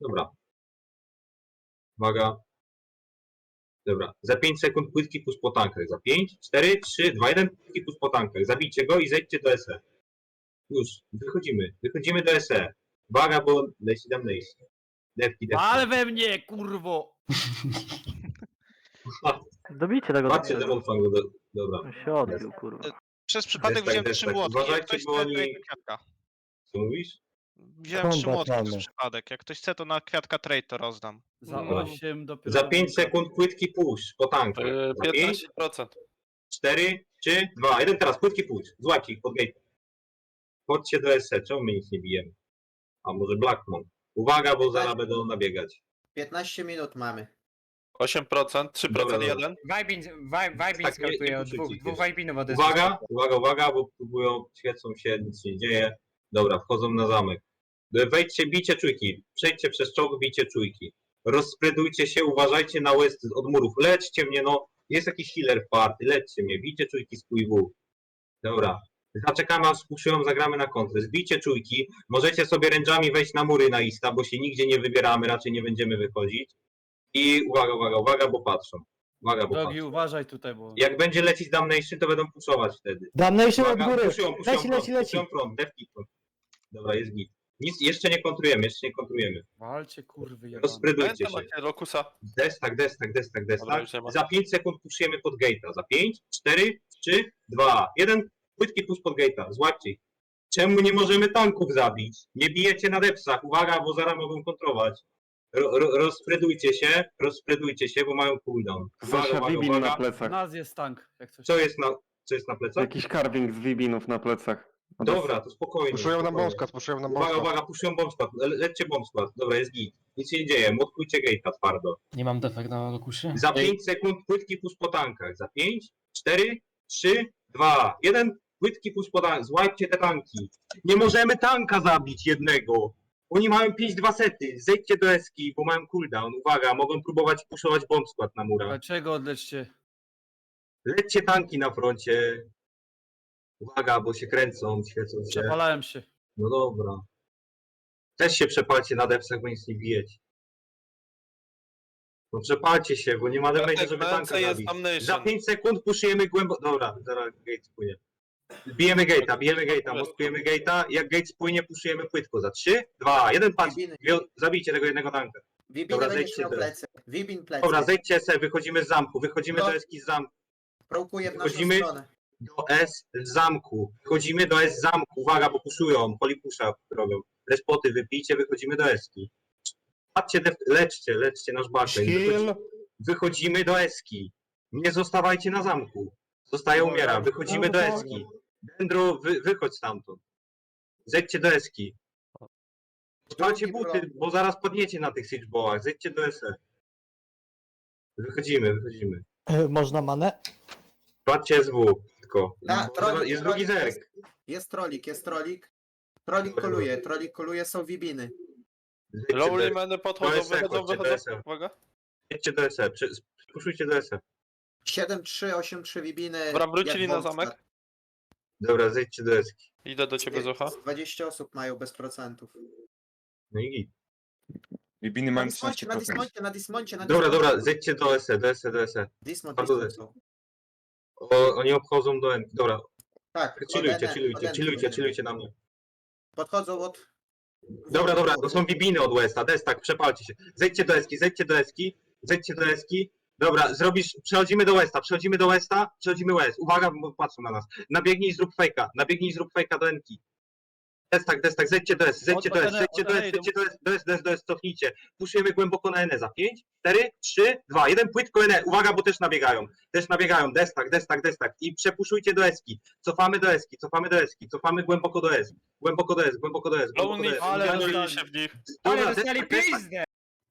Dobra. Uwaga. Dobra. Za 5 sekund płytki pusz po tankach. Za 5, 4, 3, 2, 1. Płytki pusz po tankach. Zabijcie go i zejdźcie do SE. Już. Wychodzimy. Wychodzimy do SE. Uwaga, bo leci tam lejść. Dewki, dewki. Ale we mnie, kurwo! Dobijcie tego Patrzcie, Demon Fang. do- Dobra. się odbił, kurwa. Przez przypadek tak, wziąłem jest trzy tak. młotki. Uważajcie, ktoś bo oni-. Co mówisz? Wziąłem trzy młotki przez przypadek. Jak ktoś chce, to na kwiatka trade to rozdam. Za. 8 dopiero. Za 5 sekund płytki push po tankach. Yy, Za 5, 15%. 4, 3, 2, 1. Teraz płytki push. Złapcie ich pod gate. Chodźcie do SE. Czemu my nic nie bijemy? A może Blackmon? Uwaga, bo zaraz będą nabiegać. 15 minut mamy. 8%, 3% Dobra, dobra. jeden. Vibin, vi- Vibin Tak, nie- nie skautuje od puszujcie dwóch, ich dwóch odezwał. Uwaga, uwaga, uwaga, bo próbują, świecą się, nic się nie dzieje. Dobra, wchodzą na zamek. Wejdźcie, bijcie czujki. Przejdźcie przez czołg, bijcie czujki. Rozprydujcie się, uważajcie na west od murów. Leczcie mnie, no. Jest jakiś healer w party, leczcie mnie. Bijcie czujki z QW. Dobra. Zaczekamy aż skuszyją, zagramy na kontrę. Zbijcie czujki. Możecie sobie ręczami wejść na mury na ista, bo się nigdzie nie wybieramy, raczej nie będziemy wychodzić. I uwaga, uwaga, uwaga, bo patrzą. Uwaga, bo Drogi, patrzą. uważaj tutaj, bo. Jak będzie lecieć Damnation, to będą puszować wtedy. Damnation od Uwaga, góry! puszują, puszują Leci, front, leci, leci! puszują defki front. Dobra, jest git. Nic, jeszcze nie kontrujemy, jeszcze nie kontrujemy. Walcie, kurwy, jebane. Się. macie Lokusa. Destak, destak, destak, Dobra, destak. już nie ma. Za 5 sekund puszujemy pod gate'a. Za 5, 4, 3, 2, 1. Płytki push pod gate'a. Złapcie ich. Czemu nie możemy tanków zabić? Nie bijecie na depsach. Uwaga, bo zaraz mogą kontrować. Ro, ro, rozprydujcie się, rozprydujcie się, bo mają cooldown. Uwaga, Zosia uwaga, Wibin na uwaga. Plecach. nas jest tank, jak coś. Co jest na, co jest na plecach? Jakiś carving z Wibinów na plecach. Dobra, to spokojnie. Puszują nam spokojnie. bombskład, puszują nam Uwaga, bombskład. uwaga, puszują bomb skład. Le- Lećcie bomb skład. Dobra, jest git. Nic się nie dzieje. Młotkujcie gate'a twardo. Nie mam defekt na lokusie. Za 5 sekund płytki push po tankach. Za 5, 4, 3, 2, 1. Płytki push po tankach. Złapcie te tanki. Nie możemy tanka zabić jednego. Oni mają 5-2 sety. Zejdźcie do eski, bo mają cooldown. Uwaga, mogą próbować puszować bomb skład na murach. Dlaczego odleczcie? Lećcie tanki na froncie. Uwaga, bo się kręcą, świecą się. Przepalałem się. No dobra. Też się przepalcie na depsach, bo nic nie bijecie. No przepalcie się, bo nie ma damage'a, żeby tanka jest zabić. Za 5 sekund puszujemy głęboko... Dobra, zaraz gate spłynie. Bijemy gate'a, bijemy gate'a, moskujemy gate'a. Jak gate spłynie, puszujemy płytko. Za 3, 2, 1, patrz. Zabijcie tego jednego tanka. Wibin Dobra, zejdźcie miał teraz. plecy. Wibin plecy. Dobra, zejdźcie se, wychodzimy z zamku, wychodzimy No. do eski z zamku. Prokuje w naszą Wchodzimy. stronę. Do S z zamku. Wchodzimy do S z zamku. Uwaga, bo puszują. Polipusza robią. Respoty wypijcie, wychodzimy do Eski. Patrzcie, leczcie, leczcie nasz. Wychodzi, Shield! wychodzimy do Eski. Nie zostawajcie na zamku. Zostaje umiera. Wychodzimy do Eski. Dendro, wy, wychodź stamtąd. Zejdźcie do Eski. Drugi buty, bo zaraz padniecie na tych siegeballach. Zejdźcie do SE. Wychodzimy, wychodzimy. E, Można manę? Patrzcie SW tylko. A, trolik, jest drugi trolik zerk. Jest trolik, jest trolik. Trolik koluje, trolik koluje, są wibiny. Lowly meny podchodzą, DSE, wychodzą, chodźcie, wychodzą. DSE. Uwaga. Jedźcie do SE, przy- spuszujcie do SE. 7-3, 8-3 wibiny. Dobra, wrócili jak na zamek. Dobra, zejdźcie do Eski. Idę do ciebie, Zocha. 20 osób mają bez procentów. No i git. Wibiny Na mają dismoncie, na 13%. dismoncie, na dismoncie, na Dobra, dismoncie. dobra, zejdźcie do SE, do SE, do SE. Dismont, Bardzo dismont są. O, oni obchodzą do N. Dobra, Tak, chillujcie, od chillujcie, NN chillujcie, chillujcie na mnie. Podchodzą od... Dobra, dobra, to są bibiny od Westa, destak, przepalcie się. Zejdźcie do Eski, zejdźcie do Eski, zejdźcie do Eski. Dobra, zrobisz, przechodzimy do Westa, przechodzimy do Westa, przechodzimy West. Uwaga, bo patrzą na nas. Nabiegnij i zrób fejka, nabiegnij i zrób fejka do Enki. Destak, destak, zejdźcie do S, zejdźcie do S, zejdźcie do S, zejdźcie do S, do S, do S, do S, cofnijcie. Puszujemy głęboko na N za 5, 4, 3, 2, 1, płytko N. Uwaga, bo też nabiegają. Też nabiegają, destak, destak, destak. I przepuszujcie do Eski. Cofamy do Eski, cofamy do Eski, cofamy głęboko do S. Głęboko do S, głęboko do S, głęboko do S. ale ale dostali. się w nich. Ale Dobra, dostali destak, destak, pizdę!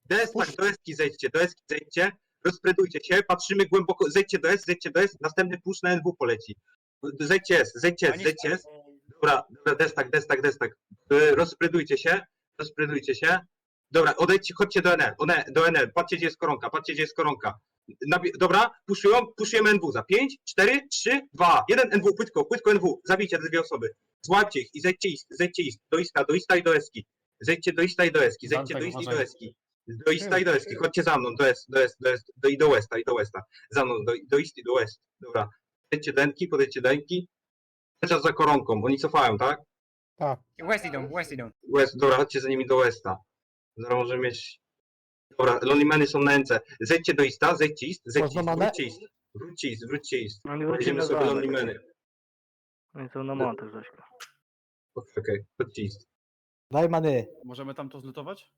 destak, do Eski zejdźcie, do Eski zejdźcie. Rozpredujcie się, patrzymy głęboko, zejdźcie do S, zejdźcie do S, następny push na NW poleci. Zejdźcie S, zejdźcie S, zejdźcie S. Dobra, dobra, destak, destak, destak. Y, Rozprydujcie się, rozprydujcie się. Dobra, odejdźcie, chodźcie do NL, one- do NL, patrzcie gdzie jest koronka, patrzcie gdzie jest koronka. Nabie- dobra, puszują, puszujemy NW za 5, 4, 3, 2, 1 NW, płytko, płytko NW, zabijcie te dwie osoby. Złapcie ich i zejdźcie ich, zejdźcie ich, do Ista, do Ista i do Eski. Zejdźcie do Ista i do Eski, zejdźcie do Ista i do. Eski. Do Ista i do Eski, chodźcie za mną, do Est, do Est, do Est, do, i do Westa, i do Westa. Za mną, do, do Ist i do West. Dobra. Podejdźcie do Enki, podejdźcie do Enki. Czas za koronką, oni cofają, tak? West idą, west idą. West, dobra, chodźcie za nimi do Westa. Zaraz możemy mieć... Dobra, Lonely Many są na Ence. Zejdźcie do Ista, zejdźcie Ist, zejdźcie Można Ist, wróćcie Ist. Wróćcie Ist, wróćcie Ist. Oni Będziemy sobie Lonely. Many. Oni są na montach Grześka. Okej, okej, chodźcie Ist. Daj many. Możemy tam to zlutować?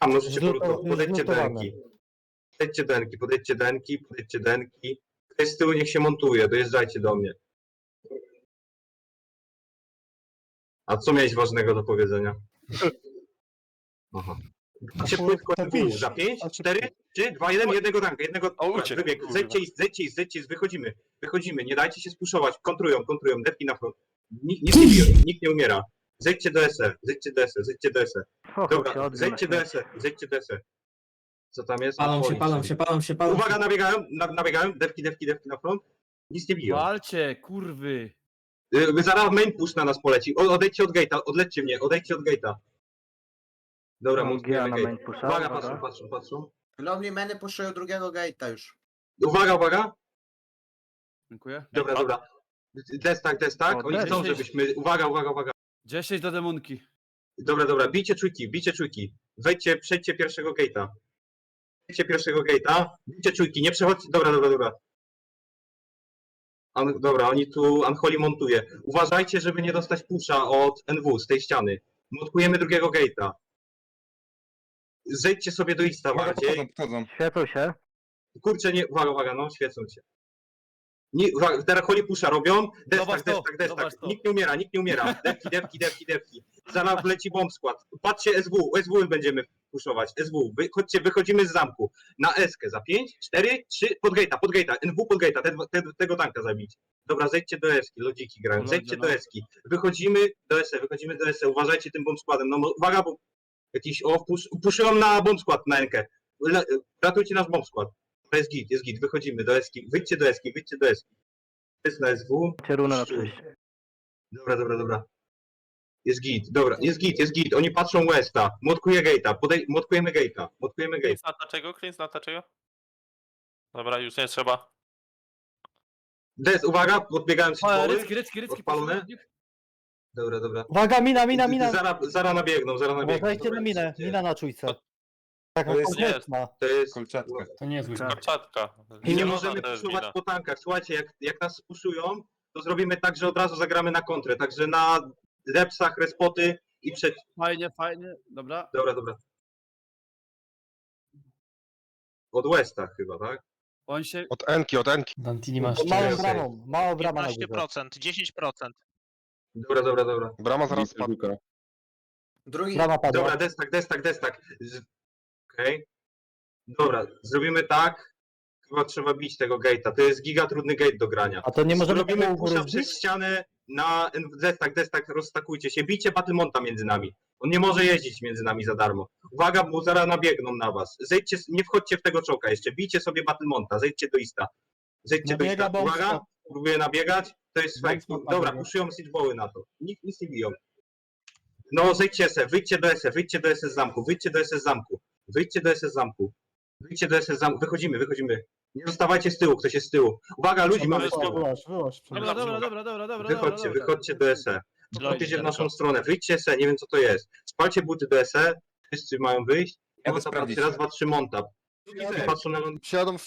A, możecie Zluto- porutować. Podejdźcie do zlutowane. Enki. Podejdźcie do Enki, podejdźcie do Enki, podejdźcie do Enki. Ktoś z tyłu niech się montuje, dojeżdżajcie do mnie. A co miałeś ważnego do powiedzenia? Aha. Macie to- płytko NW. pisz. Za 5, A czy- 4, 3, 2, 1, jednego tanka, jednego O, uciekł, wybieg. kurwa. Zejdźcie i zejdźcie i zejdźcie i i wychodzimy. Nie dajcie się spuszować, kontrują, kontrują, depki na front. Nikt, nikt, nie, bije, nikt nie umiera. Zejdźcie do SE, zejdźcie do SE, zejdźcie do SE. Dobra, zejdźcie do SE, zejdźcie do SE. Co tam jest? Palą się, palą się, palą się, palą się. Uwaga, nabiegają, na, nabiegają, dewki, dewki, dewki na front. Nic nie biją. Walcie, kurwy! Y, zaraz main push na nas poleci. O, odejdźcie od gate'a, odlećcie mnie, odejdźcie od gate'a. Dobra, Mam Gia na gate. main pusha. Uwaga, patrzą, patrzą, patrzą. Lonely Many puszują drugiego gate'a już. Uwaga, uwaga. Dziękuję. Dobra, dobra. Destak, destak. O, Oni chcą, żebyśmy... Uwaga, uwaga, uwaga. 10 do demonki. Dobra, dobra, bijcie czujki, bijcie czujki. Wejdźcie, przejdźcie pierwszego gate'a. Przejdźcie pierwszego gate'a. Bijcie czujki, nie przechodźcie... Dobra, dobra, dobra. An, dobra, oni tu Anholi montuje. Uważajcie, żeby nie dostać pusza od NW z tej ściany. Montujemy drugiego gate'a. Zejdźcie sobie do Ista bardziej. Świecą się. Kurczę, nie, uwaga, uwaga, no, świecą się. Nie, uwaga, pusza robią. Destak, to, destak, destak. to. Nikt nie umiera, nikt nie umiera. Dewki, dewki, dewki, dewki. Zaraz wleci bomb skład. Patrzcie SW, SW będziemy puszować. SW, wy, chodźcie, wychodzimy z zamku. Na Eskę za 5, 4, 3, pod gate'a, pod gate'a. NW pod gate'a, te, te, tego tanka zabić. Dobra, zejdźcie do Eski, lodziki grają. Lodzie, Zejdźcie do no. Eski. Wychodzimy do SE, wychodzimy do SE. Uważajcie tym bomb składem. No uwaga, bo jakiś, o, pusz, puszyłam na bomb skład na Enkę. Le, ratujcie nasz bomb skład. To jest git, jest git, wychodzimy do Eski. Wyjdźcie do Eski, wyjdźcie do Eski. Jest na SW. Macie runę na przejście. Dobra, dobra, dobra. Jest git, dobra, jest git, jest git. Oni patrzą Westa. Motkuje gate'a, podej- motkujemy gate'a. Motkujemy gate'a. Na taczego, cleans na taczego. Dobra, już nie trzeba. Des, uwaga, podbiegałem się O, poły. Rycki, rycki, rycki. Odpalone? poszedł. Dobra, dobra. Uwaga, mina, mina, mina. Zara, zara nabiegną, zara nabiegną. Uważajcie Dobra, na minę. idźcie. Mina na czujce. Taka To jest- konkretna. To jest... Kolczatka. To nie jest łóżko. Korczatka. I nie możemy jest puszować po tankach. Słuchajcie, jak, jak nas puszują, to zrobimy tak, że od razu zagramy na kontrę. Także na repsach, respoty i przed... Fajnie, fajnie. Dobra. Dobra, dobra. Od Westa chyba, tak? On się... Od Enki, od Enki. Dantini masz Pod małą bramą. Mała brama na górze. 15%, 10%. Dobra, dobra, dobra. Brama zaraz spadła. Drugi, Brama padła. Dobra, destak, destak, destak. Z- Okej. Dobra, zrobimy tak. Chyba trzeba bić tego gate'a. To jest giga trudny gate do grania. A to nie możemy Zrobimy tego pusza przez ścianę na destak, destak, rozstakujcie się. Bijcie Batymonta między nami. On nie może jeździć między nami za darmo. Uwaga, bo zaraz nabiegną na was. Zejdźcie, nie wchodźcie w tego czołka jeszcze. Bijcie sobie Batymonta, zejdźcie do Ista. Zejdźcie do Nabiega Ista. Uwaga, próbuję nabiegać. To jest fake. Dobra, nabiega. puszują siege'boły na to. Nikt nic nie biją. No, zejdźcie se, wyjdźcie do SE, wyjdźcie do SE z zamku, wyjdźcie do SE z zamku, wyjdźcie do SE z zamku, wyjdźcie do SE z zamku, wychodzimy, wychodzimy. Nie zostawajcie z tyłu, ktoś jest z tyłu. Uwaga, ludzi mamy z tyłu. Dobra, dobra, dobra, dobra, dobra. Wychodźcie, dobra, wychodźcie do SE. Chodźcie w naszą stronę, wyjdźcie SE, nie wiem co to jest. Spalcie buty do SE, wszyscy mają wyjść. Patrzy, raz, dwa, trzy, monta. Patrzą na w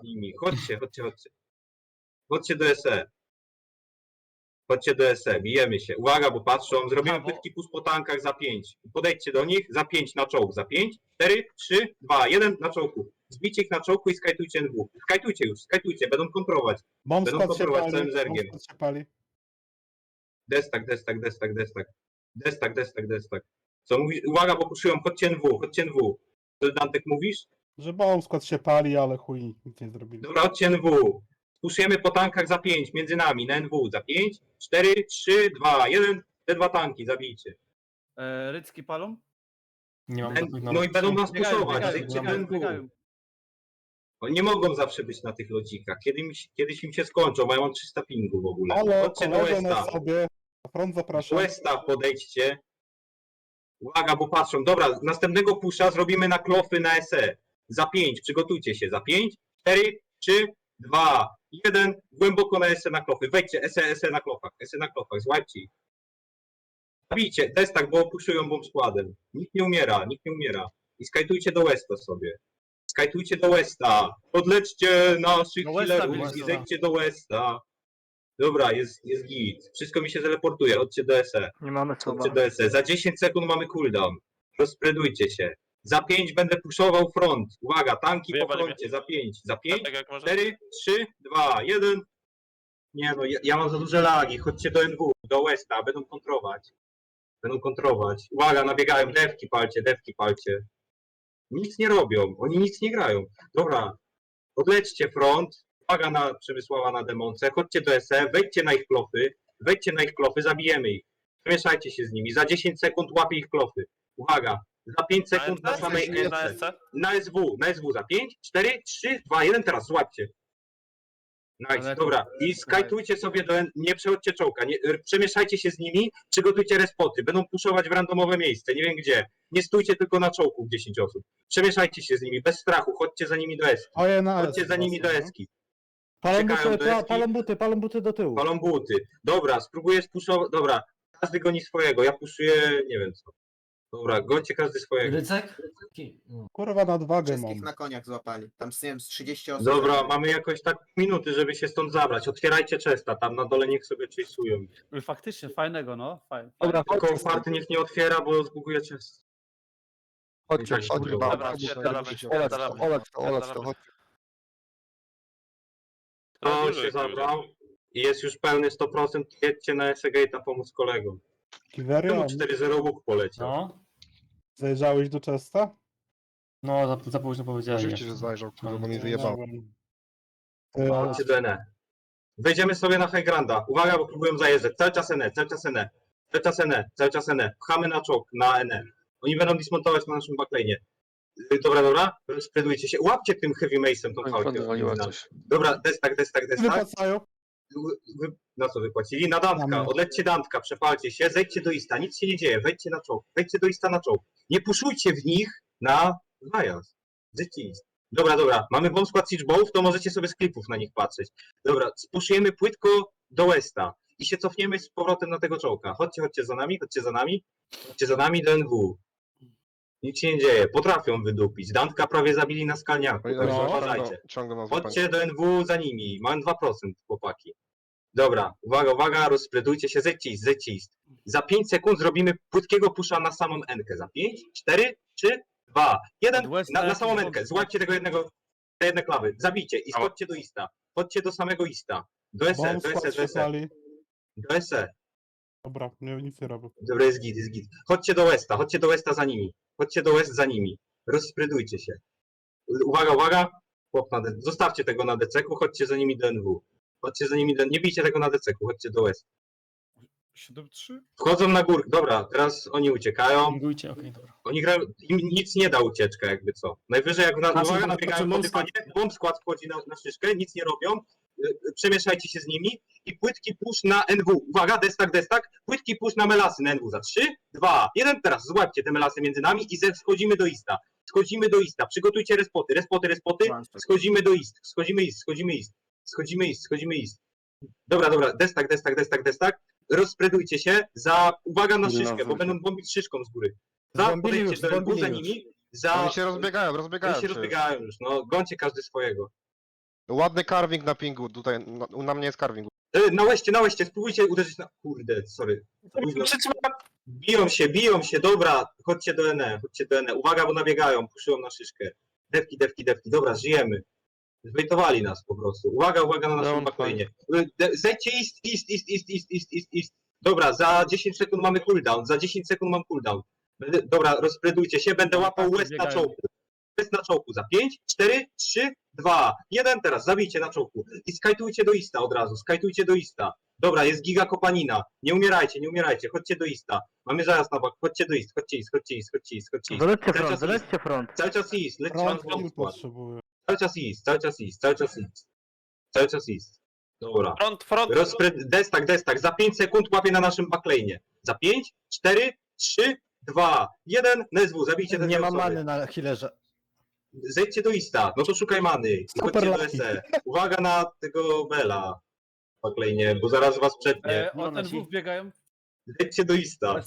z nimi. Chodźcie, chodźcie, chodźcie. Chodźcie do SE. Chodźcie do SE, bijemy się. Uwaga, bo patrzą. Zrobimy Brawo. pytki pus po tankach za 5. Podejdźcie do nich za 5 na czołg. Za 5, 4, 3, 2, 1 na czołku. Zbijcie ich na czołku i skajtujcie NW. Skajtujcie już, skajtujcie, będą kontrolować. Bomb Będą się kontrolować pali. całym bomb zergiem. squad się pali. Destak, destak, destak, destak. Destak, destak, destak. Co mówisz? Uwaga, bo puszują, chodźcie NW, chodźcie NW. Co Dantek mówisz? Że bomb skład się pali, ale chuj, nic nie zrobili. Dobra, chodźcie NW. Puszujemy po tankach za 5, między nami, na NW. Za 5, 4, 3, 2, 1. Te dwa tanki zabijcie. E, Rycki palą? Nie mam takich No i będą nas Biegają, puszować. biegają, Zejdźcie biegają, NW. biegają. Oni nie mogą zawsze być na tych lodzikach. Kiedyś, kiedyś im się skończą, mają 300 pingu w ogóle. Halo, Chodźcie na Westa. sobie. Na front zapraszam. Westa podejdźcie. Uwaga, bo patrzą. Dobra, następnego pusza zrobimy na klofy na SE. Za 5, przygotujcie się. Za 5, 4, 3, 2, 1. Głęboko na SE na klofy. Wejdźcie, SE, SE na klofach. SE na klofach, złapcie ich. Zabijcie, destak, bo opuszują bomb składem. Nikt nie umiera, nikt nie umiera. I skajtujcie do Westa sobie. Skajtujcie do Westa. Podlećcie naszych Do Westa healerów i zejdźcie do Westa. Dobra, jest, jest git. Wszystko mi się teleportuje. Chodźcie do SE. Nie mamy słowa. Do SE. Za 10 sekund mamy cooldown. Rozpredujcie się. Za 5 będę puszował front. Uwaga, tanki po Wyjebali froncie. Za 5. Za 5, Tak jak może. 4, 3, 2, 1. Nie no, ja, ja mam za duże lagi. Chodźcie do NW, do Westa. Będą kontrować. Będą kontrować. Uwaga, nabiegają. Dewki palcie, dewki palcie. Nic nie robią. Oni nic nie grają. Dobra. Odlećcie front. Uwaga na Przemysława na demonce. Chodźcie do SE. Wejdźcie na ich klofy. Wejdźcie na ich klofy. Zabijemy ich. Przemieszajcie się z nimi. Za 10 sekund łapie ich klofy. Uwaga. Za 5 sekund na samej na SC. SC? Na SW, na SW za 5, 4, 3, 2, 1, teraz złapcie. Nice, dobra. I skajtujcie sobie do, N- nie przechodźcie czołka, nie, przemieszajcie się z nimi, przygotujcie respoty, będą puszować w randomowe miejsce, nie wiem gdzie. Nie stójcie tylko na czołku w 10 osób. Przemieszajcie się z nimi, bez strachu, chodźcie za nimi do Eski. Chodźcie za nimi do właśnie, no. Eski. Palą buty, do Eski. palą buty, palą buty do tyłu. Palą buty. Dobra, spróbuję spuszować, dobra. Każdy goni swojego, ja puszuję, nie wiem co. Dobra, gońcie każdy swojego. Rycek? Ki- no. Kurwa, nadwagę mam. Wszystkich na koniach złapali. Tam z, nie wiem, z 30 osób. Dobra, mamy jakoś tak minuty, żeby się stąd zabrać. Otwierajcie czesta, tam na dole niech sobie chase'ują. Oj, Faktycznie, fajnego, no. Fajnie. Dobra, Tylko chodźcie. farty niech nie otwiera, bo zbuguje chest. Chodźcie, I tak chodźcie, mówią. ba- Dobra, chodźcie, spierdalamy, chodźcie, olać to, olać to, olać to, spierdalamy. chodźcie. To się zabrał i jest już pełny 100%. Jedźcie na Essegate'a pomóc kolegom. Kiwery, Czemu a 4-0 łuk poleciał? No, zajrzałeś do Chesta? no za, za późno powiedziałem. Oczywiście, że zajrzał, kurwa, bo mnie wyjebał. Ty, Chodźcie do NE. Wejdziemy sobie na High Granda. Uwaga, bo próbują zajeżdżać. Cały czas NE, cały czas NE. Cały czas NE, cały czas NE. Pchamy na czołg, na NE. Oni będą dismontować na naszym backlane'ie. Y, Dobra, dobra, rozpredujcie się. Łapcie tym Heavy Mace'em tą fałkę. coś. Dobra, destak, destak, destak. wypłacają? Wy, na co wypłacili? Na Dantka. Odlećcie Dantka, przepalcie się, zejdźcie do Ista. Nic się nie dzieje, wejdźcie na czołg. Wejdźcie do Ista na czołg. Nie puszujcie w nich na zajazd. Ist. Dobra, dobra. Mamy bomb skład Siege Bowlów, to możecie sobie z klipów na nich patrzeć. Dobra, spuszujemy płytko do Westa i się cofniemy z powrotem na tego czołka. Chodźcie, chodźcie za nami, chodźcie za nami. Chodźcie za nami do NW. Nic się nie dzieje. Potrafią wydupić. Dantka prawie zabili na skalniaku. Oni Także no, uważajcie. nas złapać. Chodźcie do NW za nimi. Mam 2% chłopaki. Dobra, uwaga, uwaga, rozpredujcie się, zejdźcie ist. Za 5 sekund zrobimy płytkiego pusza na samą Enkę. Za 5, 4, 3, 2, 1, Od Westa na, samą Enkę. Złapcie tego jednego, te jedne klawy. Zabijcie i schodźcie do Ista. Chodźcie do samego Ista. Do SE, do SE, do SE. Do SE. Dobra, nie, nic nie robię. Dobra, jest git, jest git. Chodźcie do Westa, chodźcie do Westa za nimi. Chodźcie do West za nimi. Rozsprydujcie się. Uwaga, uwaga. Chłop na de- Zostawcie tego na deceku, chodźcie za nimi do NW. Chodźcie za nimi do... Nie bijcie tego na deceku, chodźcie do West. 7-3? Wchodzą na górkę. Dobra, teraz oni uciekają. Pingujcie, okej, dobra. Oni grają... Im nic nie da ucieczka, jakby co. Najwyżej jak na... Znaczy, Uwaga, nabiegają znaczy, po bomb skład- dywanie, bomb skład wchodzi na, na szyszkę, nic nie robią. Y, y, Przemieszajcie się z nimi i płytki push na NW. Uwaga, destak, destak. Płytki push na melasy na NW za 3, 2, 1. Teraz złapcie te melasy między nami i ze- schodzimy do Ista. Schodzimy do Ista. Przygotujcie respoty, respoty, respoty. Schodzimy do Ist. Schodzimy Ist, schodzimy Ist. Schodzimy Ist, schodzimy Ist. Dobra, dobra, destak, destak, destak, destak. Rozpredujcie się za, uwaga na szyszkę, bo będą bombić szyszką z góry. Za, Zbombili podejdźcie już, do NW za zbombili już. nimi. Za, Oni się rozbiegają, oni rozbiegają się się. rozbiegają już, no, gońcie każdy swojego. Ładny carving na pingu, tutaj, na, na mnie jest carving. E, Na łeście, na łeście, spróbujcie uderzyć na... Kurde, sorry. Późno. Biją się, biją się, dobra, chodźcie do NE, chodźcie do NE. Uwaga, bo nabiegają, puszują na szyszkę. Dewki, dewki, dewki, dobra, żyjemy. Zbejtowali nas po prostu. Uwaga, uwaga na naszym. E, de- Zejdźcie ist, ist, ist, ist, ist, ist, ist, ist. Dobra, za 10 sekund mamy cooldown, za 10 sekund mam cooldown. Będę, dobra, rozpredujcie się, będę łapał tak, West na czołku. West na czołku za 5, 4, 3, 2, 1 teraz, zabijcie na czołku. I skajtujcie do Ista od razu, skajtujcie do Ista. Dobra, jest giga kopanina. Nie umierajcie, nie umierajcie, chodźcie do Ista. Mamy zaraz na bak, chodźcie do Ist, chodźcie Ist, chodźcie Ist, chodźcie Ist, chodźcie Ist. Wylećcie front, wylećcie front. Cały czas Ist, lećcie Front kill skład. potrzebuję. Cały czas Ist, cały czas Ist, cały czas Ist. Cały czas Ist. Dobra. Front, front. Rozpred... Destak, destak. Za 5 sekund łapie na naszym backlane'ie. Za 5, 4, 3, 2, 1, NSW, zabijcie te Nie ma many na healerze. Zejdźcie do Ista, no to szukaj many. Super Chodźcie do. SE. Uwaga na tego Bela. Baklejnie, bo zaraz was przetnie. E, od NW biegają. Zejdźcie do Ista.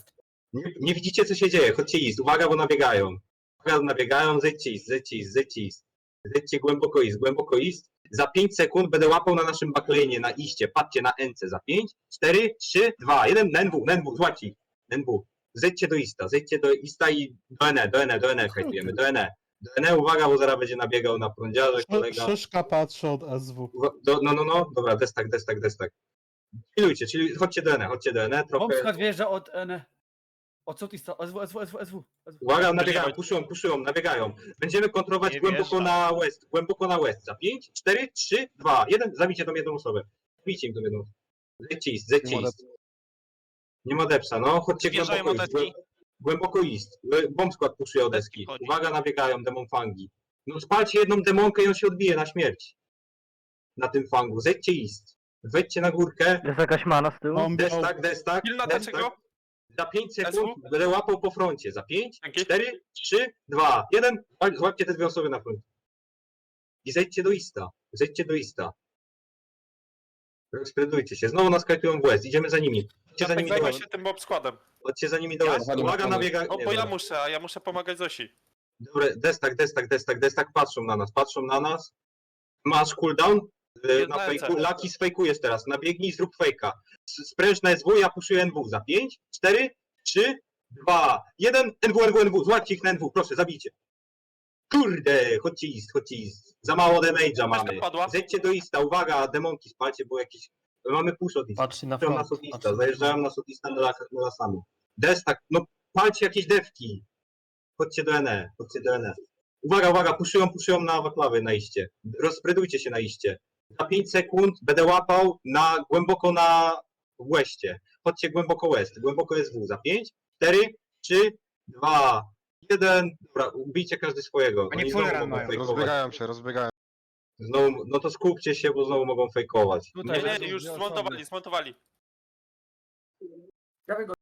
Nie, nie widzicie co się dzieje, chodźcie Ist. Uwaga, bo nabiegają. Uwaga, nabiegają, zejdźcie Ist, zejdźcie Ist, zejdźcie Ist. Zejdźcie głęboko Ist, głęboko Ist. Za 5 sekund będę łapał na naszym baklejnie, na Iście. Patrzcie na NC. Za 5, 4, 3, 2, 1, na NW, NW, złaci. NW. Zejdźcie do Ista, zejdźcie do Ista i do NE, do NE, do NE hejtujemy, do NE. Do NE, uwaga, bo zaraz będzie nabiegał na prądziarze, kolega. Szyszka patrzy od SW. Do, no, no, no, dobra, destak, destak, destak. Chillujcie, czyli chodźcie do NE, chodźcie do NE, trochę. Bombskad wjeżdża od N. Od co ty sta? SW, SW, SW, SW. Uwaga, nabiegają, puszują, puszują, nabiegają. Będziemy kontrolować Nie głęboko wjeżdża. na west, głęboko na west. Za 5, 4, 3, 2, 1, zabijcie tą jedną osobę. Zabijcie im tą jedną osobę. Zejdźcie ist, zejdźcie Nie ma ist. Nie ma depsa, no, chodźcie Wjeżdżają głęboko od deski. Głęboko ist. Bomb skład puszuje od deski. chodzi. Uwaga, nabiegają demon fangi. No spalcie jedną demonkę i on się odbije na śmierć. Na tym fangu. Zejdźcie ist. Wejdźcie na górkę. Jest jakaś mana z tyłu? Destak, destak. Kill na destak. dlaczego? Za 5 sekund SW? będę łapał po froncie. Za 5, Dzięki. 4, 3, 2, 1. Złapcie te dwie osoby na front. I zejdźcie do Ista. Zejdźcie do Ista. Rozpredujcie się. Znowu nas kajtują w West. Idziemy za nimi. Chodźcie za nimi do Zajmę West. się tym mob składem. Chodźcie za nimi do West. Uwaga na biega. Nie, bo ja dobra. muszę, a ja muszę pomagać Zosi. Dobre, destak, destak, destak, destak. Patrzą na nas, patrzą na nas. Masz cooldown? Y, Na fejku. Laki sfejkujesz teraz. Nabiegnij, zrób fejka. Spręż na SW, ja puszuję NW. Za 5, 4, 3, 2, 1. NW, NW, NW. Złapcie ich na NW, proszę, zabijcie. Kurde, chodźcie ist, chodźcie ist. Za mało damage'a mamy. padła. Zejdźcie do ista, uwaga, demonki spalcie, bo jakieś... Mamy push od ista. Patrzcie na front. sotista, patrzcie. zajeżdżają na sotista na las- na lasami. Destak, no palcie jakieś dewki. Chodźcie do NE, chodźcie do NE. Uwaga, uwaga, puszują, puszują na waklawy na iście. Rozpredujcie się na iście. Za 5 sekund będę łapał na głęboko na westie. Chodźcie głęboko west, głęboko SW. Za 5, 4, 3, 2, 1. Dobra, ubijcie każdy swojego. Oni Oni full znowu run mogą mają. fejkować. Rozbiegają się, rozbiegają. Znowu, no to skupcie się, bo znowu mogą fejkować. Tutaj Nie, nie, już dwie zmontowali, osoby. zmontowali. Ja go